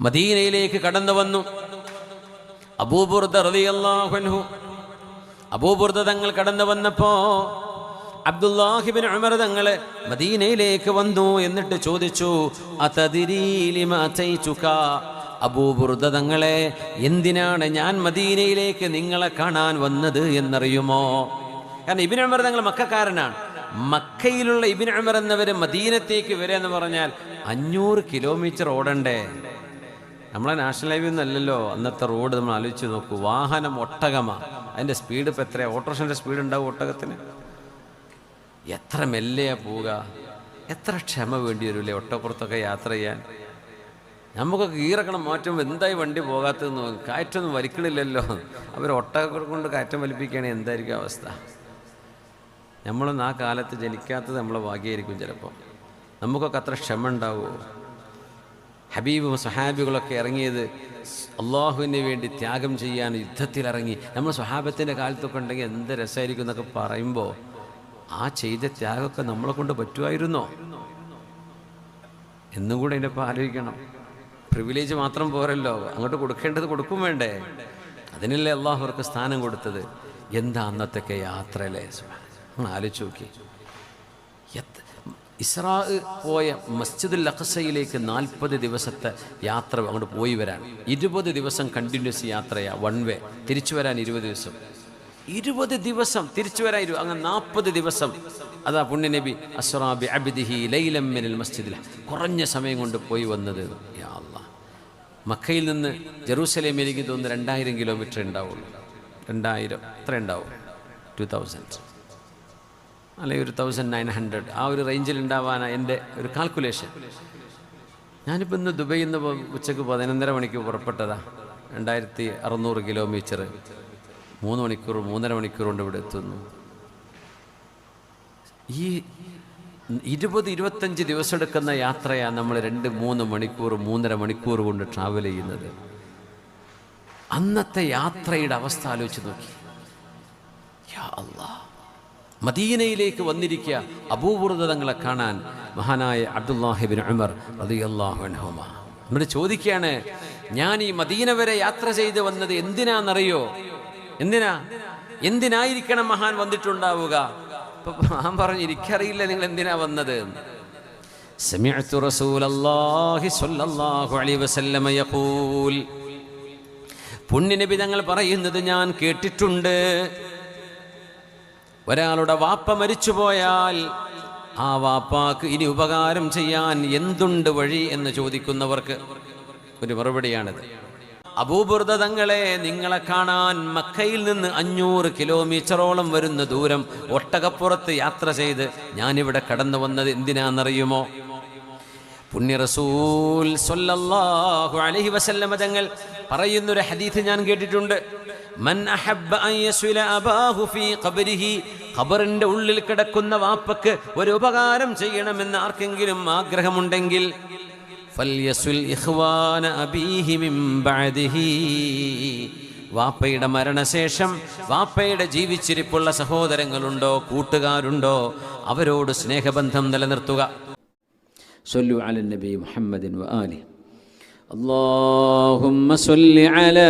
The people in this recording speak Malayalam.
മദീനയിലേക്ക് കടന്നു വന്നു. അബൂബുർദ റളിയല്ലാഹു അബൂബുർദ തങ്ങൾ കടന്നു വന്നപ്പോ അബ്ദുല്ലാഹിബിൻ ഉമർ തങ്ങൾ മദീനയിലേക്ക് വന്നു എന്നിട്ട് ചോദിച്ചു? അബൂബുർദ തങ്ങളെ എന്തിനാണ് ഞാൻ മദീനയിലേക്ക് നിങ്ങളെ കാണാൻ വന്നത് എന്നറിയുമോ? കാരണം ഇബിൻ ഉമർ തങ്ങൾ മക്കാരനാണ് മക്കയിലുള്ള ഇബിൻ ഉമർ എന്നവര് മദീനത്തേക്ക് വരെ എന്ന് പറഞ്ഞാൽ അഞ്ഞൂറ് കിലോമീറ്റർ ഓടണ്ടേ? നമ്മളെ നാഷണൽ ഹൈവേ ഒന്നല്ലല്ലോ അന്നത്തെ റോഡ് നമ്മൾ ആലോചിച്ച് നോക്കൂ. വാഹനം ഒട്ടകമാണ്. അതിന്റെ സ്പീഡ് ഇപ്പം എത്രയാണ് ഓട്ടോറിക്ഷന്റെ സ്പീഡ് ഉണ്ടാവും ഒട്ടകത്തിന്. എത്ര മെല്ലെയാ പോവുക? എത്ര ക്ഷമ വേണ്ടി വരില്ലേ ഒട്ടപ്പുറത്തൊക്കെ യാത്ര ചെയ്യാൻ? നമുക്കൊക്കെ ഈറക്കണം. മാറ്റുമ്പോൾ എന്തായി വണ്ടി പോകാത്തതെന്ന് കാറ്റൊന്നും വലിക്കണില്ലല്ലോ. അവർ ഒട്ടകൊക്കെ കൊണ്ട് കാറ്റം വലിപ്പിക്കുകയാണെങ്കിൽ എന്തായിരിക്കും അവസ്ഥ? നമ്മളൊന്നും ആ കാലത്ത് ജനിക്കാത്തത് നമ്മളെ ഭാഗ്യമായിരിക്കും ചിലപ്പോൾ. നമുക്കൊക്കെ അത്ര ക്ഷമ ഉണ്ടാവുമോ? ഹബീബും സ്വഹാബികളൊക്കെ ഇറങ്ങിയത് അള്ളാഹുവിന് വേണ്ടി ത്യാഗം ചെയ്യാൻ യുദ്ധത്തിലിറങ്ങി. നമ്മൾ സ്വഹാബത്തിന്റെ കാലത്തൊക്കെ ഉണ്ടെങ്കിൽ എന്ത് രസമായിരിക്കും എന്നൊക്കെ പറയുമ്പോൾ ആ ചെയ്ത ത്യാഗമൊക്കെ നമ്മളെ കൊണ്ട് പറ്റുമായിരുന്നോ? എന്നും കൂടെ അതിന്റെ ആലോചിക്കണം. പ്രിവിലേജ് മാത്രം പോരല്ലോ. അങ്ങോട്ട് കൊടുക്കേണ്ടത് കൊടുക്കും വേണ്ടേ? അതിനല്ലേ അള്ളാഹു അവർക്ക് സ്ഥാനം കൊടുത്തത്. എന്താ അന്നത്തൊക്കെ യാത്രയല്ലേ? നമ്മൾ ആലോചിച്ച് നോക്കി. ഇസ്രാ പോയ മസ്ജിദുൽ അഖസയിലേക്ക് നാൽപ്പത് ദിവസത്തെ യാത്ര അങ്ങോട്ട് പോയി വരാൻ. ഇരുപത് ദിവസം കണ്ടിന്യൂസ് യാത്രയാ വൺ വേ തിരിച്ചു വരാൻ ഇരുപത് ദിവസം. ഇരുപത് ദിവസം തിരിച്ചു വരാൻ ഇരു അങ്ങനെ നാൽപ്പത് ദിവസം. അതാ പുണ്യനബി അസ്റാബി അബിദിഹി ലൈലമ്മനിൽ മിനൽ മസ്ജിദിൽ. കുറഞ്ഞ സമയം കൊണ്ട് പോയി വന്നത് മക്കയിൽ നിന്ന് ജെറൂസലേമിലേക്ക് തോന്നുന്നു രണ്ടായിരം കിലോമീറ്റർ ഉണ്ടാവുള്ളൂ രണ്ടായിരം എത്ര ഉണ്ടാവും ടു തൗസൻഡ് അല്ലെങ്കിൽ ഒരു തൗസൻഡ് നയൻ ഹൺഡ്രഡ് ആ ഒരു റേഞ്ചിൽ ഉണ്ടാവാനാണ് എന്റെ ഒരു കാൽക്കുലേഷൻ ഞാനിപ്പോൾ ഇന്ന് ദുബൈയിൽ നിന്ന് ഉച്ചയ്ക്ക് പതിനൊന്നര മണിക്ക് പുറപ്പെട്ടതാ. രണ്ടായിരത്തി അറുന്നൂറ് കിലോമീറ്റർ മൂന്ന് മണിക്കൂർ മൂന്നര മണിക്കൂർ കൊണ്ട് ഇവിടെ എത്തുന്നു. ഈ ഇരുപത് ഇരുപത്തഞ്ച് ദിവസം എടുക്കുന്ന യാത്രയാണ് നമ്മൾ രണ്ട് മൂന്ന് മണിക്കൂർ മൂന്നര മണിക്കൂർ കൊണ്ട് ട്രാവൽ ചെയ്യുന്നത്. അന്നത്തെ യാത്രയുടെ അവസ്ഥ ആലോചിച്ച് നോക്കി. യാ മദീനയിലേക്ക് വന്നിരിക്കുക അബൂബുർദ തങ്ങളെ കാണാൻ മഹാനായ അബ്ദുല്ലാഹിബിൻ ഉമർ റളിയല്ലാഹു അൻഹുമ എന്നിട്ട് ചോദിക്കുകയാണ് ഞാൻ ഈ മദീന വരെ യാത്ര ചെയ്ത് വന്നത് എന്തിനാണെന്നറിയോ എന്തിനാ എന്തിനായിരിക്കണം മഹാൻ വന്നിട്ടുണ്ടാവുക അപ്പൊ മഹാൻ പറഞ്ഞു എനിക്കറിയില്ല നിങ്ങൾ എന്തിനാ വന്നത് سمعت رسول الله صلى الله عليه وسلم يقول പുണ്യനബി തങ്ങൾ പറയുന്നത് ഞാൻ കേട്ടിട്ടുണ്ട് ഒരാളുടെ വാപ്പ മരിച്ചുപോയാൽ ആ വാപ്പാക്ക് ഇനി ഉപകാരം ചെയ്യാൻ എന്തുണ്ട് വഴി എന്ന് ചോദിക്കുന്നവർക്ക് ഒരു മറുപടിയാണിത്. അബൂബുർദ തങ്ങളെ നിങ്ങളെ കാണാൻ മക്കയിൽ നിന്ന് അഞ്ഞൂറ് കിലോമീറ്ററോളം വരുന്ന ദൂരം ഒട്ടകപ്പുറത്ത് യാത്ര ചെയ്ത് ഞാനിവിടെ കടന്നു വന്നത് എന്തിനാണെന്നറിയുമോ? പുണ്യ റസൂൽ സ്വല്ലല്ലാഹു അലൈഹി വസല്ലമ തങ്ങൾ പറയുന്നൊരു ഹദീഫ് ഞാൻ കേട്ടിട്ടുണ്ട്. മൻ അഹബ്ബ അൻ യസ്വില അബാഹു ഫീ ഖബരിഹി ഖബറിന്റെ ഉള്ളിൽ കിടക്കുന്ന വാപ്പക്ക് ഒരു ഉപകാരം ചെയ്യണമെന്ന് ആർക്കെങ്കിലും ആഗ്രഹമുണ്ടെങ്കിൽ ഫൽയസുൽ ഇഖ്വാന അബീഹി മിൻ ബഅദിഹി വാപ്പയുടെ മരണശേഷം വാപ്പയുടെ ജീവിച്ചിരിപ്പുള്ള സഹോദരങ്ങളുണ്ടോ കൂട്ടുകാരുണ്ടോ അവരോട് സ്നേഹബന്ധം നിലനിർത്തുക صلوا على النبي محمد وآله اللهم صل على